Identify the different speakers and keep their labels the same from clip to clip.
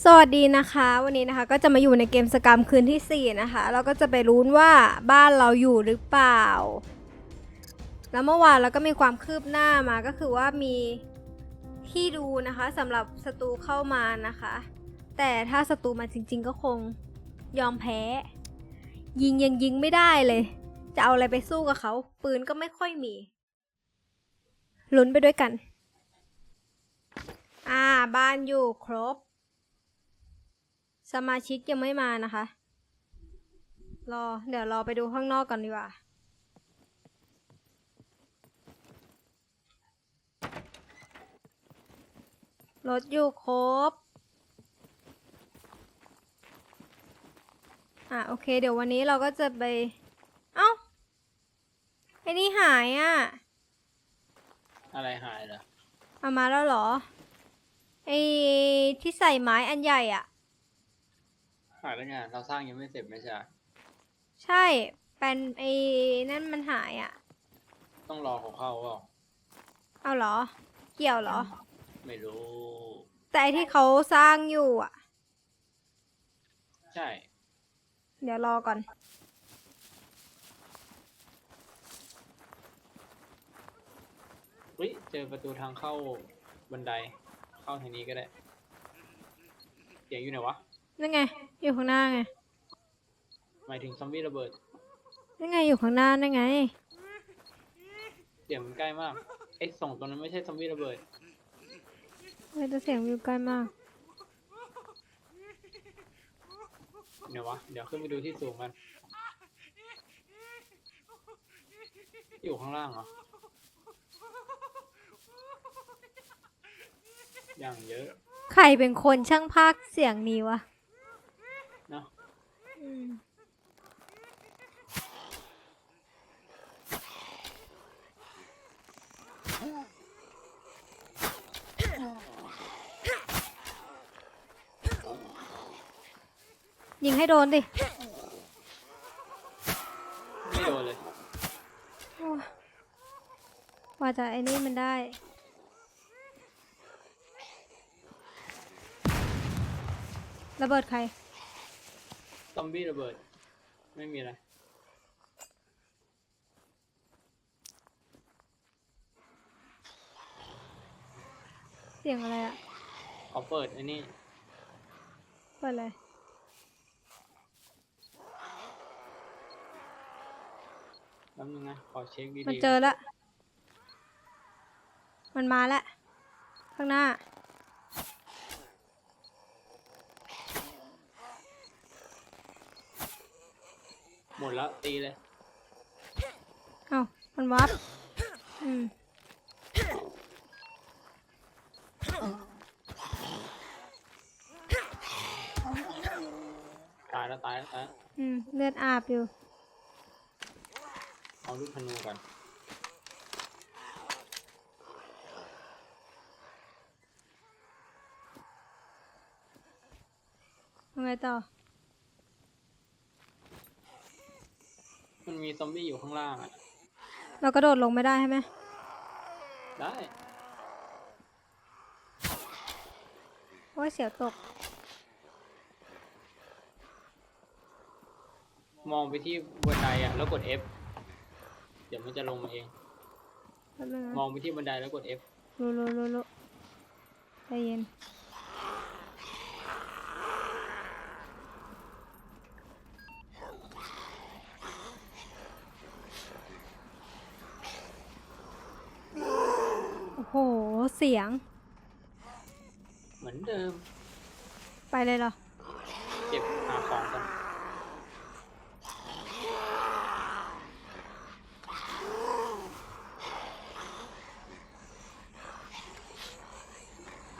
Speaker 1: สวัสดีนะคะ วันนี้นะคะก็จะมาอยู่ในเกมสกรรมคืนที่ 4 นะคะแล้วก็จะไปลุ้นว่าบ้านเราอยู่หรือเปล่า แล้วเมื่อวานเราก็มีความคืบหน้ามาก็คือว่ามีที่ดูนะคะสำหรับศัตรูเข้ามานะคะ แต่ถ้าศัตรูมาจริง ๆ ก็คงยอมแพ้ ยิงยังยิงไม่ได้เลย จะเอาอะไรไปสู้กับเขา ปืนก็ไม่ค่อยมีลุ้นไปด้วยกัน อ่าบ้านอยู่ครบ สมาชิกยังไม่มานะคะ รอ เดี๋ยวรอไปดูข้างนอกก่อนดีกว่า รถอยู่ครบ อะโอเค เดี๋ยววันนี้เราก็จะไป เอ้า ไอ้นี่หายอะ
Speaker 2: อะไรหายเหรอ
Speaker 1: เอามาแล้วเหรอ ไอ้ที่ใส่ไม้อันใหญ่อะ
Speaker 2: หายแล้วไงเราสร้างยังไม่เสร็จไม่ใช่
Speaker 1: ใช่เป็นไอ้นั่นมันหายอะ
Speaker 2: ต้องรอเขาเข้าเปล่า
Speaker 1: เอาเหรอ เกี่ยวเหรอ
Speaker 2: ไม่รู้
Speaker 1: แต่ไอ้ที่เขาสร้างอยู่อะ
Speaker 2: ใช่
Speaker 1: เดี๋ยวรอก่อน
Speaker 2: อุ้ยเจอประตูทางเข้าบันได เข้าทางนี้ก็ได้ เสียงอยู่ไหนวะ
Speaker 1: นั่นไง อยู่ข้างหน้าไง
Speaker 2: หมายถึงซอมบี้ระเบิด
Speaker 1: นั่นไงอยู่ข้างหน้านั่นไง
Speaker 2: เสียงมันใกล้มากไอ้ส่งตรงนั้นไม่ใช่ซอมบี้ระเบิด
Speaker 1: เฮ้ยแต่เสียงอยู่ใกล้มาก
Speaker 2: เดี๋ยววะ เดี๋ยวขึ้นไปดูที่สูงกัน อยู่ข้างล่างเหรอ อย่างเยอะ
Speaker 1: ใครเป็นคนช่างพากย์เสียงนี้วะ
Speaker 2: เนาะ
Speaker 1: อืม ยิงให้โดนดิ
Speaker 2: ไม่โดนเลย
Speaker 1: โอ้ยว่าจะไอ้นี่มันได้ ระเบิดใคร
Speaker 2: ซ อมบี้ระเบิด ไม่มีอะไร
Speaker 1: เสียงอะไรอะ
Speaker 2: เขาเปิดไอ้นี่
Speaker 1: เปิดเลย
Speaker 2: แป๊บนึงนะ ขอเช็คดี
Speaker 1: มัน
Speaker 2: ๆ
Speaker 1: เจอแล้วมันมาแล้วข้างหน้า
Speaker 2: หมดแล้วตีเลย
Speaker 1: เอ้ามันวับอืม
Speaker 2: ตายแล้วตายแล้วตายแล้ว
Speaker 1: อืมเลือดอาบอยู่
Speaker 2: เอาลูกธนูกัน
Speaker 1: ทำไงต่อ
Speaker 2: มันมีซอมบี้อยู่ข้างล่างอะ
Speaker 1: เรากระโดดลงไม่ได้ใช่ไหม
Speaker 2: ได้
Speaker 1: โอ้ยเสียวตก
Speaker 2: มองไปที่บันไดอะ แล้วกด F เดี๋ยวมันจะลงมาเอง
Speaker 1: แป๊บนึงนะ
Speaker 2: มองไปที่บันไดแล้วกด F
Speaker 1: รู้รู้รู้รู้ใจเย็น โอ้โห เสียง
Speaker 2: เหมือนเดิม
Speaker 1: ไปเลยเหรอ
Speaker 2: เก็บหาของกัน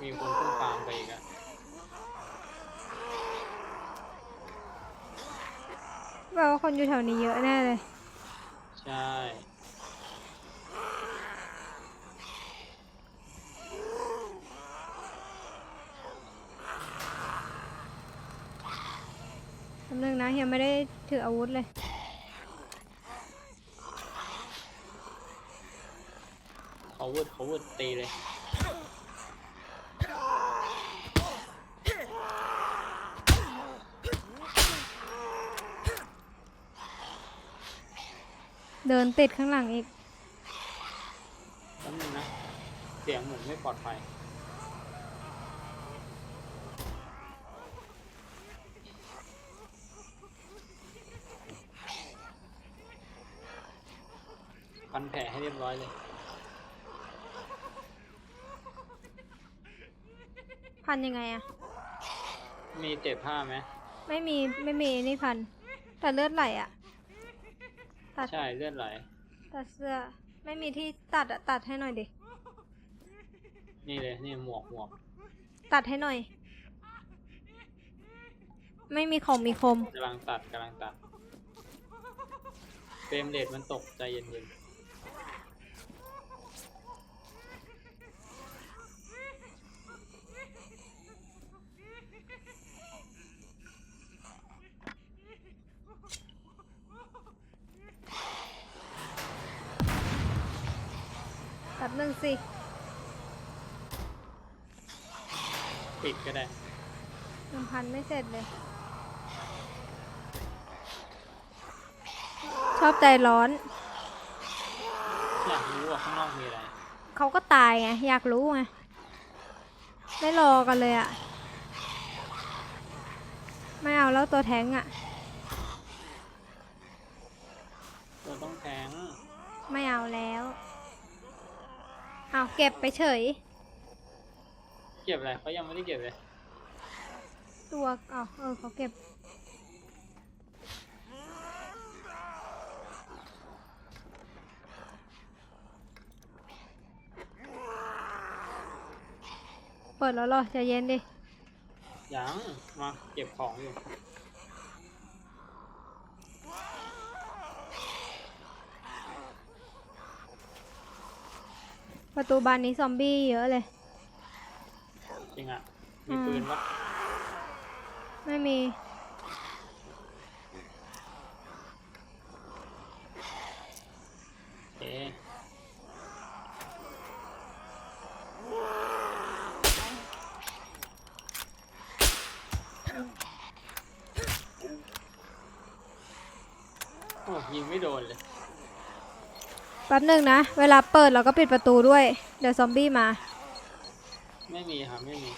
Speaker 2: มีคนขึ้นฟาร์มไปอีกอะ
Speaker 1: แปลว่าคนอยู่แถวนี้เยอะแน่เลย
Speaker 2: ใช่
Speaker 1: นะเฮีไม่ได้ถืออาวุธเลย
Speaker 2: เขาวุธเขาวุธตีเลย
Speaker 1: เดินติดข้างหลังอีก
Speaker 2: แป๊บงนะ เสียงเหมือนไม่ปลอดภัย เรียบร้อยเลย
Speaker 1: พันยังไงอะ
Speaker 2: มีเจ็บผ้าไหม
Speaker 1: ไม่มีไม่มีนี่พัน แต่เลือดไหลอะตัด
Speaker 2: ใช่เลือดไหล
Speaker 1: ตัดเสื้อไม่มีที่ตัดอะตัดให้หน่อยดิ
Speaker 2: นี่เลยนี่หมวกหมวก
Speaker 1: ตัดให้หน่อย ไม่มีของมีคม
Speaker 2: กำลังตัดกำลังตัดเฟรมเรทมันตกใจเย็นๆ
Speaker 1: สิ
Speaker 2: ปิดก็ได้
Speaker 1: หนึ่งพันไม่เสร็จเลย ชอบใจร้อน
Speaker 2: อยากรู้ว่าข้างนอกมีอะไร
Speaker 1: เขาก็ตายไง อยากรู้ไง ไม่รอกันเลยอะไม่เอาแล้วตัวแท้งอะ
Speaker 2: เราต้องแทง
Speaker 1: ไม่เอาแล้ว เอาเก็บไปเฉย
Speaker 2: เก็บอะไรเขายังไม่ได้เก็บเลย
Speaker 1: ตัวเอาเออเขาเก็บ เปิดแล้วเหรอใจเย็นดิ
Speaker 2: ยังมาเก็บของอยู่
Speaker 1: ประตูบานนี้ซอมบี้เยอะเลย
Speaker 2: จริงอะ มีปืนปะ
Speaker 1: ไม่มี
Speaker 2: เอ๊ะโอ้ยิงไม่โดนเลย
Speaker 1: แป๊บหนึ่งนะ เวลาเปิดเราก็ปิดประตูด้วย เดี๋ยวซอมบี้มา
Speaker 2: ไม่มีครับไม่มี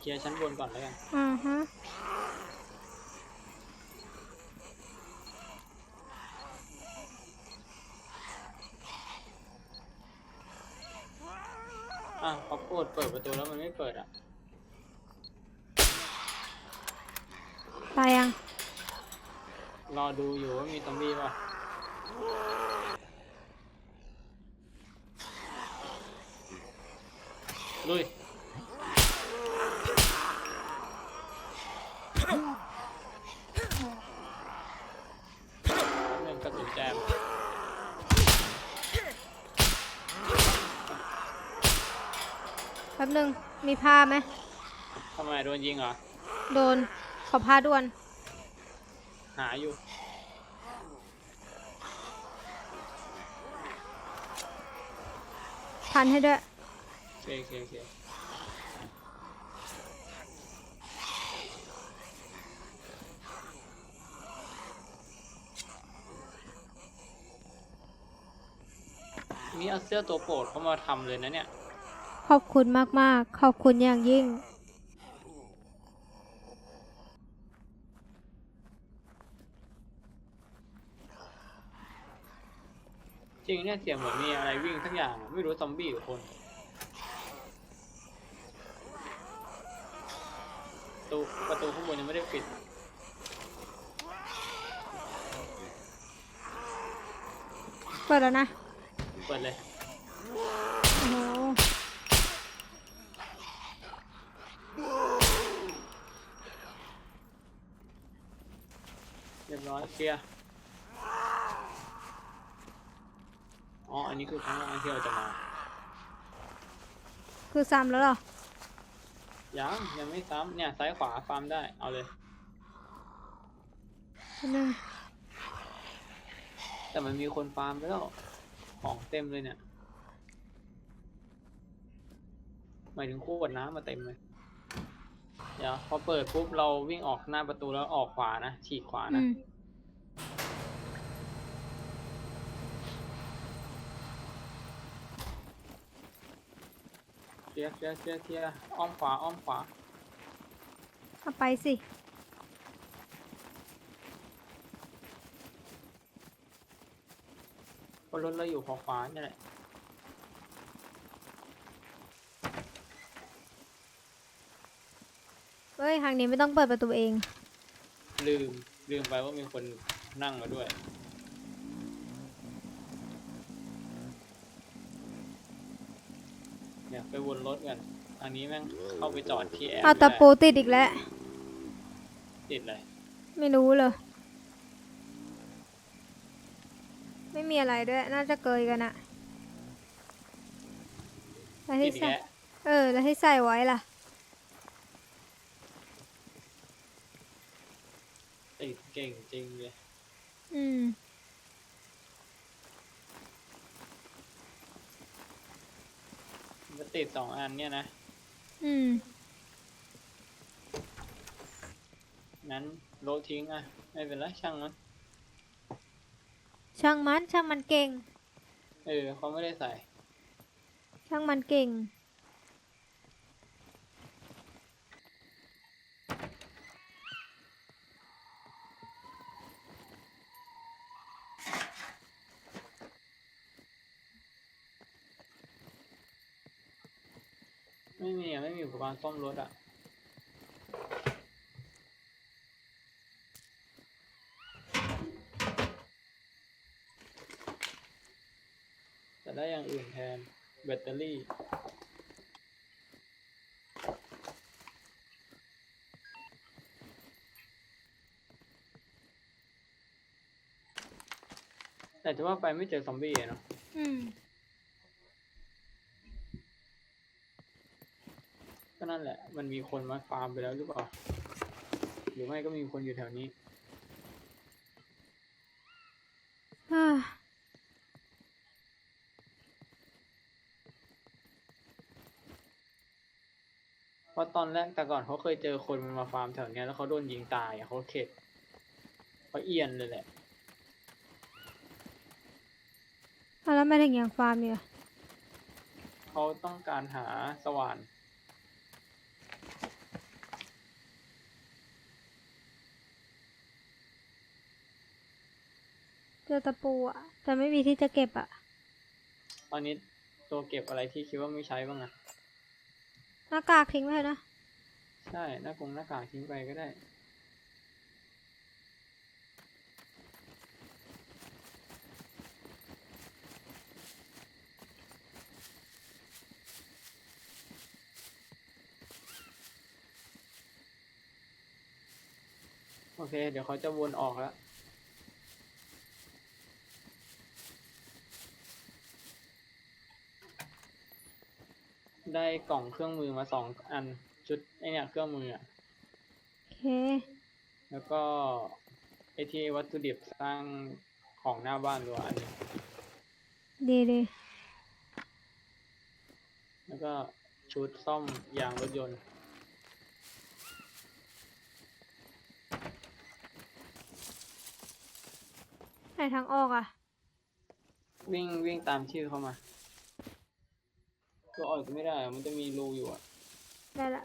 Speaker 2: เคลียร์ชั้นบนก่อนแล้วกัน
Speaker 1: อือฮะ
Speaker 2: อะพอโกดเปิดประตูแล้วมันไม่เปิดอะ
Speaker 1: ตายยัง
Speaker 2: รอดูอยู่ว่ามีซอมบี้ป่ะ ลุยหนึ่งกระสุนแจม
Speaker 1: แป๊บหนึ่งมีผ้าไหม
Speaker 2: ทำไมโดนยิงเหรอ
Speaker 1: โดน ขอผ้าด่วน
Speaker 2: หาอยู่
Speaker 1: พันให้ด้วย
Speaker 2: โอ เคโอเคโอเคมีเอาเสื้อตัวโปรดเขามาทำเลยนะเนี่ย
Speaker 1: ขอบคุณมากๆ ขอบคุณอย่างยิ่ง
Speaker 2: จริงเนี่ยเสียงเหมือนมีอะไรวิ่งสักอย่างอะไม่รู้ซอมบี้หรือคน ประตูประตูข้างบนยังไม่ได้ปิด
Speaker 1: เปิดแล้วนะ
Speaker 2: เปิดเลย
Speaker 1: โอ้โห
Speaker 2: เรียบร้อยเคลียร์อ๋อ อันนี้คือครั้งแรกที่เราจะมา
Speaker 1: คือซ้ำแล้วเหรอ
Speaker 2: ยังยังไม่ซ้ำเนี่ยซ้ายขวาฟาร์มได้เอาเลย
Speaker 1: แป๊บหนึง
Speaker 2: แต่มันมีคนฟาร์มไปแล้วของเต็มเลยเนี่ยหมายถึงขวดน้ำมาเต็มเลยเดี๋ยวพอเปิดปุ๊บเราวิ่งออกหน้าประตูแล้วออกขวานะฉีกขวา
Speaker 1: อื
Speaker 2: นะ
Speaker 1: ม
Speaker 2: ลียร์เคลียร์เคลียร์เคลียร์อ้อมขวาอ้อมขวา
Speaker 1: เอาไปสิ
Speaker 2: เพราะรถเราอยู่ขวาขวานี่แหละ
Speaker 1: เฮ้ย ทางนี้ไม่ต้องเปิดประตูเอง
Speaker 2: ลืมลืมไปว่ามีคนนั่งมาด้วย ไปวนรถกันอันนี้แม่งเข้าไปจอดที่แอร์
Speaker 1: เอา
Speaker 2: ไม่
Speaker 1: ตะ
Speaker 2: ได้
Speaker 1: ปูติดอีกแล้ว
Speaker 2: ติดเลย
Speaker 1: ไม่รู้เลย ไม่มีอะไรด้วย น่าจะเกยกันอะแล้ว
Speaker 2: ติ
Speaker 1: ที่
Speaker 2: ดอีก
Speaker 1: ใส่
Speaker 2: แล้ว
Speaker 1: เออ แล้วที่ใส่ไว้ล่ะ
Speaker 2: ติดเก่งจริงเลย
Speaker 1: อืม
Speaker 2: มัน ติดสองอันเนี่ยนะ
Speaker 1: อืม
Speaker 2: งั้นโลทิ้งอะ ไม่เป็นไรช่างมัน
Speaker 1: ช่างมันช่างมันเก่ง
Speaker 2: เออเขาไม่ได้ใส่
Speaker 1: ช่างมันเก่ง
Speaker 2: ไม่มีอะ ไม่มีอุ ปกรณ์ซ่อมรถอะจะได้อย่างอื่นแทนแบตเตอรี่แต่จะว่าไปไม่เจอซอมบี้เนาะ
Speaker 1: อืม
Speaker 2: นั่นแหละ มันมีคนมาฟาร์มไปแล้วหรือเปล่า หรือไม่ก็มีคนอยู่แถวนี้
Speaker 1: อ่า
Speaker 2: เพราะตอนแรกแต่ก่อนเขาเคยเจอคนมันมาฟาร์มแถวเนี้ยแล้วเขาโดนยิงตายอะเขาเข็ดเขาเอียนเลยแหละ
Speaker 1: เอาแล้วไม่ถึงอย่างฟาร์มเนี่ย
Speaker 2: เขาต้องการหาสว่าน
Speaker 1: เจอตะปูอะแต่ไม่มีที่จะเก็บอะ
Speaker 2: ตอนนี้ตัวเก็บอะไรที่คิดว่าไม่ใช้บ้างอะ
Speaker 1: หน้ากากทิ้งไว้เถอะนะ
Speaker 2: ใช่หน้ากงหน้ากากทิ้งไปก็ได้ โอเค เดี๋ยวเขาจะวนออกแล้ว ได้กล่องเครื่องมือมาสองอันชุดไอเนี่ยเครื่องมืออะ
Speaker 1: โอเค
Speaker 2: แล้วก็ไอที่วัตถุดิบสร้างของหน้าบ้านด้วยอันหนึง
Speaker 1: ดีดี
Speaker 2: แล้วก็ชุดซ่อมยางรถยนต์
Speaker 1: ไหนทางออกอะ
Speaker 2: วิ่งวิ่งตามชื่อเข้ามา ตัวออกก็ไม่ได้อะมันจะมีรูอยู่อะ
Speaker 1: ได้ละ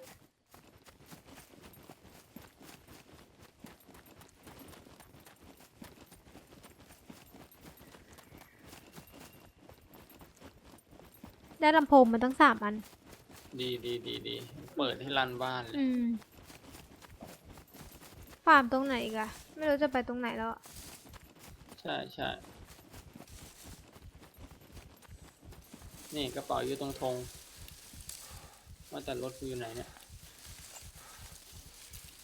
Speaker 1: ได้ลำโพงมาตั้งสามอัน
Speaker 2: ดีดีดีดีเปิดให้รันบ้านเลย
Speaker 1: อืมฟาร์มตรงไหนอีกอะไม่รู้จะไปตรงไหนแล้วอะ
Speaker 2: ใช่ใช่ นี่กระเป๋าอยู่ตรงธงว่าแต่รถกูอยู่ไหนเนี่ย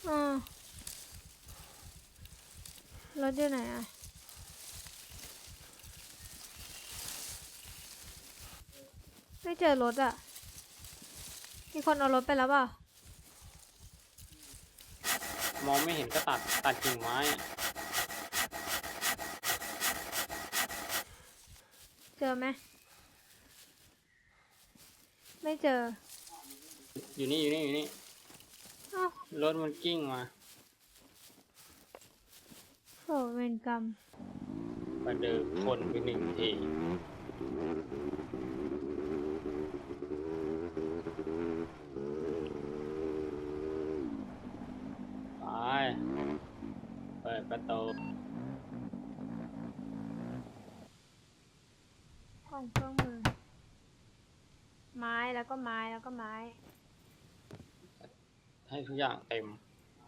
Speaker 1: อ่าวรถอยู่ไหนอะไม่เจอรถอะมีคนเอารถไปแล้วเปล่า
Speaker 2: มองไม่เห็นก็ตัดตัดกิ่งไม้อะ
Speaker 1: เจอไหม ไม่เจอ
Speaker 2: อยู่นี่อยู่นี่อยู่นี่
Speaker 1: เอ้าร
Speaker 2: ถมันกิ้งมา
Speaker 1: โอ้เวรกรรม
Speaker 2: ประเดิมคนไปหนึ่งทีไปเปิดประตู
Speaker 1: ห้องเครื่องมือไม้ แล้วก็ไม้แล้วก็ไม้
Speaker 2: ให้ทุกอย่างเต็ม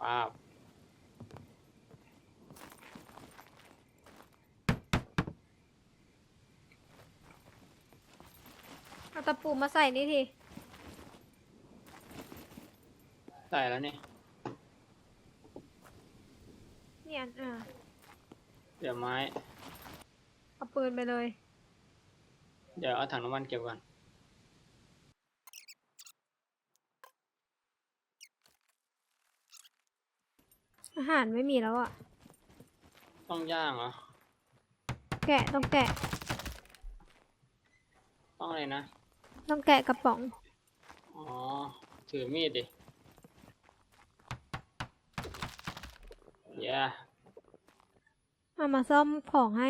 Speaker 2: ป้าบ
Speaker 1: เอาตะปูมาใส่นี่ที
Speaker 2: ใส่แล้วเนี่ย
Speaker 1: นี่อันอ่า
Speaker 2: เดี๋ยวไม้
Speaker 1: เอาปืนไปเลย
Speaker 2: เดี๋ยวเอาถังน้ำมันเก็บก่อน
Speaker 1: อาหารไม่มีแล้วอะ
Speaker 2: ต้องย่างเหรอ
Speaker 1: แกะต้องแกะ
Speaker 2: ต้องอะไรนะ
Speaker 1: ต้องแกะกระป๋อง
Speaker 2: อ๋อ ถือมีดดิ เย้
Speaker 1: เอามาซ่อมของให้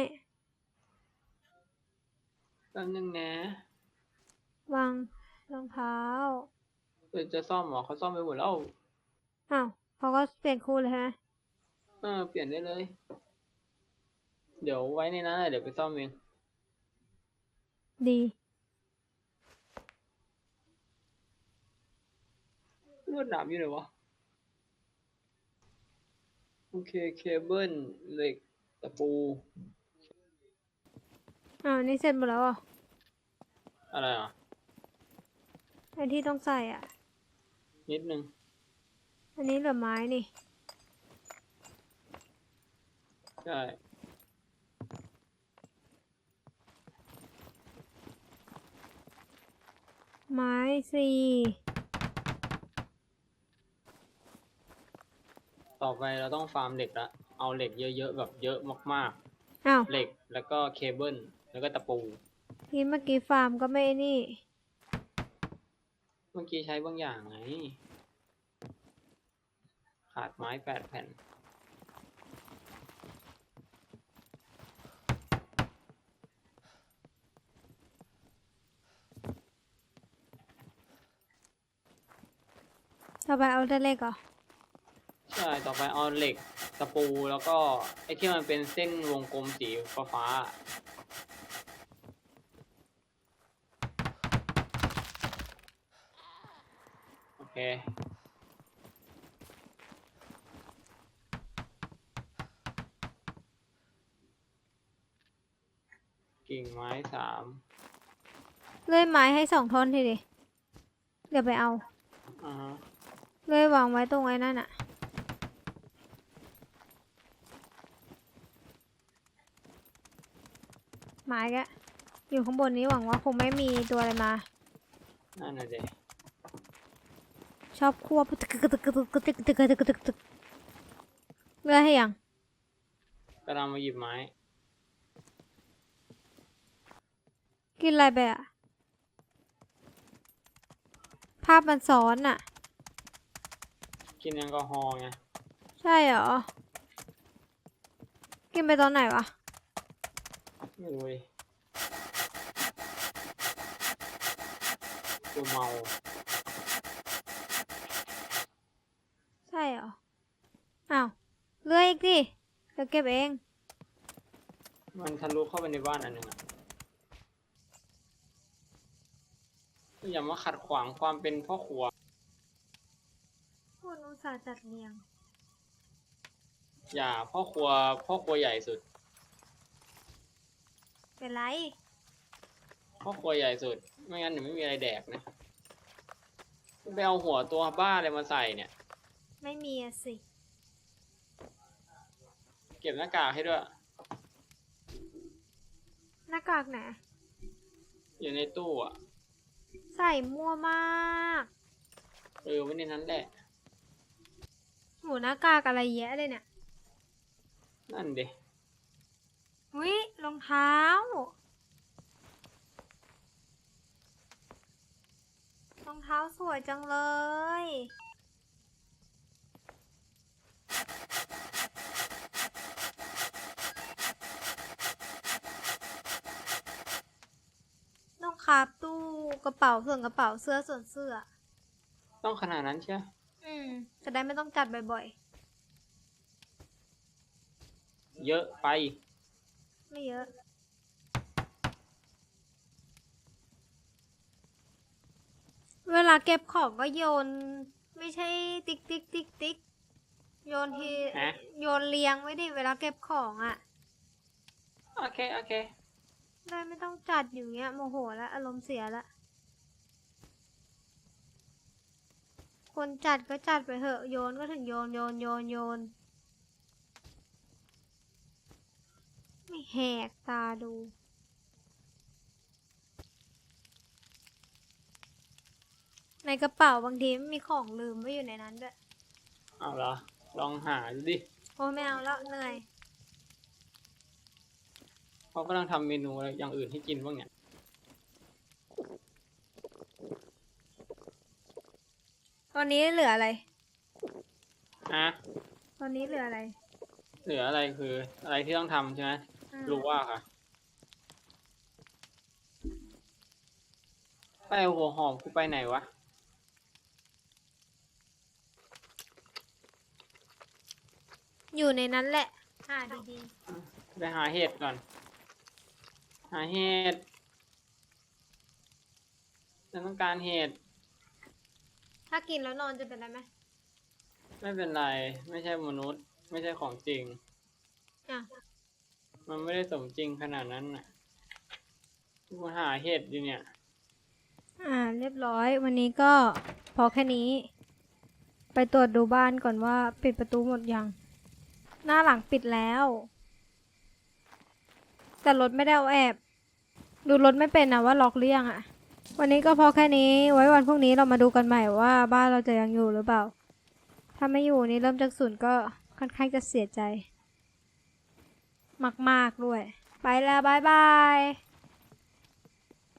Speaker 2: แป๊บนึงนะ
Speaker 1: วางรองเท้า
Speaker 2: เดี๋ยวจะซ่อมเหรอเขาซ่อมไปหมดแล้ว
Speaker 1: อ้าวเขาก็เปลี่ยนคู่เลยใช่ไหม
Speaker 2: เออเปลี่ยนได้เลย เดี๋ยวไว้ในนั้นแหละเดี๋ยวไปซ่อมเอง
Speaker 1: ดี
Speaker 2: ลวดหนามอยู่ไหนวะ โอเคเคเบิลเหล็กตะปู
Speaker 1: อ้าวนี่เสร็จหมดแล้วเหรอะ
Speaker 2: อะไรอะ
Speaker 1: ไอที่ต้องใส่อะ
Speaker 2: นิดนึง
Speaker 1: อันนี้เหลือไม้นี่
Speaker 2: ใช่
Speaker 1: ไม้สี่
Speaker 2: ต่อไปเราต้องฟาร์มเหล็กละเอาเหล็กเยอะๆแบบเยอะมาก
Speaker 1: อ้าว
Speaker 2: ๆ เหล็กแล้วก็เคเบิลแล้วก็ตะปู
Speaker 1: ที่เมื่อกี้ฟาร์มก็ไม่นี่
Speaker 2: เมื่อกี้ใช้บางอย่างไง ขาดไม้แปดแผ่น
Speaker 1: ต่อไปเอาแต่เล็กเหรอ
Speaker 2: ใช่ต่อไปเอาเหล็กตะปูแล้วก็ไอ้ที่มันเป็นเส้นวงกลมสีฟ้าๆอะโอเค กิ่งไม้สาม
Speaker 1: เลื่อยไม้ให้สองท่อนทีดิ เดี๋ยวไปเอา
Speaker 2: อ่าฮะ
Speaker 1: เลื่อยวางไว้ตรงไอ้นั่นอะไม้แกะอยู่ข้างบนนี้หวังว่าคงไม่มีตัวอะไรมา
Speaker 2: นั่นน่ะเด็
Speaker 1: ชอบคั่วตึกตึกตึกตึกตึกตึกตึกตึกตึกตึกเลื่อยให้ยัง
Speaker 2: กำลังมาหยิบไม้
Speaker 1: กินอะไรไปอะภาพมันซ้อนอะ
Speaker 2: กินแอลกอฮอล์ไง
Speaker 1: ใช่เหรอ กินไปตอนไหนวะ
Speaker 2: ไม่รู้ดิกูเมา
Speaker 1: ใช่เหรอ อ้าวเลื่อยอีกดิเดี๋ยวเก็บเอง
Speaker 2: มันทะลุเข้าไปในบ้านอันหนึ่งอะอย่ามาขัดขวางความเป็นพ่อครัว
Speaker 1: คุณอุตส่าห์จัดเรียง
Speaker 2: อย่าพ่อครัวพ่อครัวใหญ่สุด
Speaker 1: เป็นไร
Speaker 2: พ่อครัวใหญ่สุด ไม่งั้นเดี๋ยวไม่มีอะไรแดกนะไปเอาหัวตัวบ้าอะไรมาใส่เนี่ย
Speaker 1: ไม่มีอะสิ
Speaker 2: เก็บหน้ากากให้ด้วย
Speaker 1: หน้ากากไหน
Speaker 2: อยู่ในตู้อะ
Speaker 1: ใส่มั่วมาก
Speaker 2: เออไว้ในนั้นแหละ
Speaker 1: หมูหน้ากากอะไรแยะเลยเนี่ย
Speaker 2: นั่นดิ
Speaker 1: วิรองเท้ารองเท้าสวยจังเลย ต้องคาบตู้กระเป๋าส่วนกระเป๋าเสื้อส่วนเสื้อ
Speaker 2: ต้องขนาดนั้นใช่ไหม
Speaker 1: อืมจะได้ไม่ต้องจัดบ่อย
Speaker 2: เยอะไป
Speaker 1: ๆ ไม่เยอะ เวลาเก็บของก็โยน ไม่ใช่ติ๊กติ๊กติ๊กติ๊กโยนที
Speaker 2: ฮะ
Speaker 1: โยนเรียงไว้ดิเวลาเก็บของอะ่ะ
Speaker 2: โอเค โอเค
Speaker 1: ได้ไม่ต้องจัดอยู่เงี้ยโมโหแล้วอารมณ์เสียแล้ว คนจัดก็จัดไปเถอะโยนก็ถึงโยนโยนโยนโยน ไม่แหกตาดูในกระเป๋าบางทีไม่มีของลืมไว้อยู่ในนั้นด้วย
Speaker 2: เอาเหรอ ลองหาดูดิ
Speaker 1: โอ้ไม่เอาแล้วเหนื่อย
Speaker 2: เขากำลังทำเมนูอะไรอย่างอื่นให้กินบ้างเนี่ย
Speaker 1: ตอนนี้เหลืออะไร
Speaker 2: อะ
Speaker 1: ตอนนี้เหลืออะไร
Speaker 2: เหลืออะไรคืออะไรที่ต้องทำใช่ไหม
Speaker 1: อืม
Speaker 2: รู้ว่าค่ะไปเอาหัวหอมกูไปไหนวะ
Speaker 1: อยู่ในนั้นแหละหาดี
Speaker 2: ไปหาเห็ดก่อน หาเห็ดฉันต้องการเห็ด
Speaker 1: ๆ ถ้ากินแล้วนอนจะเป็นอะไรไหม
Speaker 2: ไม่เป็นไร ไม่ใช่มนุษย์ ไม่ใช่ของจริง
Speaker 1: อะ
Speaker 2: มันไม่ได้สมจริงขนาดนั้นน่ะกูหาเห็ดอยู่เนี่ย
Speaker 1: อ่า เรียบร้อย วันนี้ก็พอแค่นี้ ไปตรวจดูบ้านก่อนว่าปิดประตูหมดยัง หน้าหลังปิดแล้ว แต่รถไม่ได้เอาแอบ ดูรถไม่เป็นนะว่าล็อกหรือยังอะ วันนี้ก็พอแค่นี้ ไว้วันพรุ่งนี้เรามาดูกันใหม่ว่าบ้านเราจะยังอยู่หรือเปล่า ถ้าไม่อยู่นี่เริ่มจากศูนย์ก็ค่อนข้างจะเสียใจ มากๆด้วย ไปแล้วบายบาย